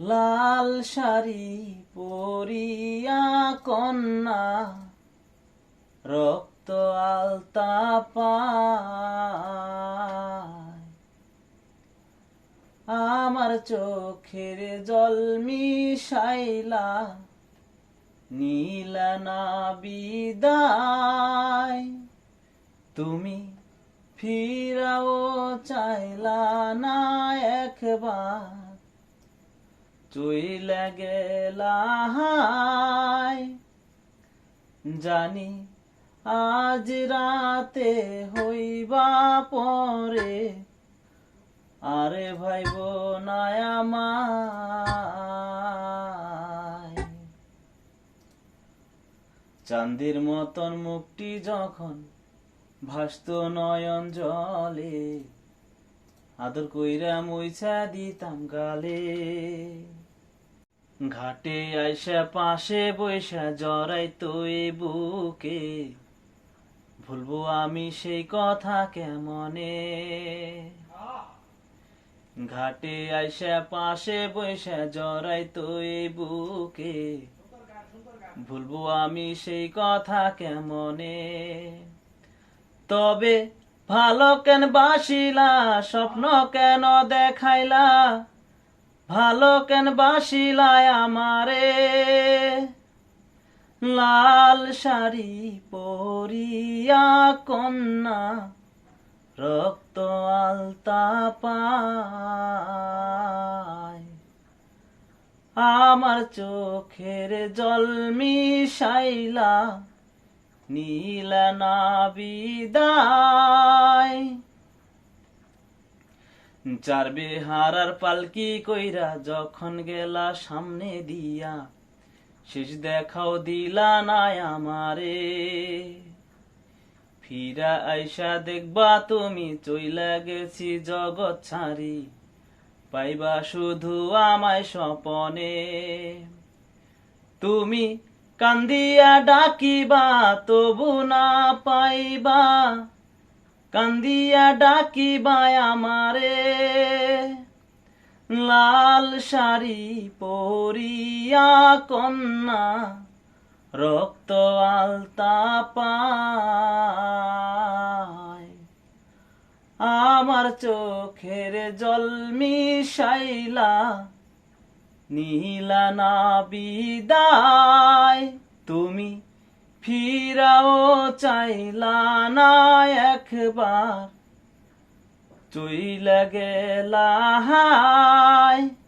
লাল শাড়ি পরিয়া কন্যা, রক্ত আলতা পায়। আমার চোখের জল মিশাইলা নীলানা বিদায়। তুমি ফিরাও চাইলা না একবার। গেলা হায় জানি আজ রাতে হইবা পরে। আরে ভাইব নায়ামায় চান্দির মতন মুখটি যখন ভাসত নয়ন জলে, আদর কইরা মুইছা দিতাম গালে। ঘাটে আইসা পাশে বৈশা জড়াই তুই বুকে। ভুলবো আমি সেই কথা কেমনে? ঘাটে আইসা পাশে বৈশা জড়াই তুই বুকে। ভুলবো আমি সেই কথা কেমনে? তবে ভালো কেন বাসিলা, স্বপ্ন কেন দেখাইলা? ভালো কেন বাসিলায় আমারে? লাল শাড়ি পরিয়া কন্যা, রক্ত আলতা পায়। আমার চোখের জল মিশাইলা, নীল না বিদায়। চার বেহারার পালকি কইরা যখন গেলা সামনে দিয়া, শেষ দেখাও দিলা নাই আমারে। ফিরা আইসা দেখবা তুমি চইলা গেছি জগৎ ছাড়ি, পাইবা শুধু আমায় স্বপনে। তুমি কান্দিয়া ডাকিবা, তবু না পাইবা কান্দিয়া ডাকিবা আমারে। লাল শাড়ি পরিয়া কন্যা, রক্ত আলতা পায়। আমার চোখের জল মিশাইলা, নীলা না বিদায়। চাইলা না একবার। তুই গেলা হায়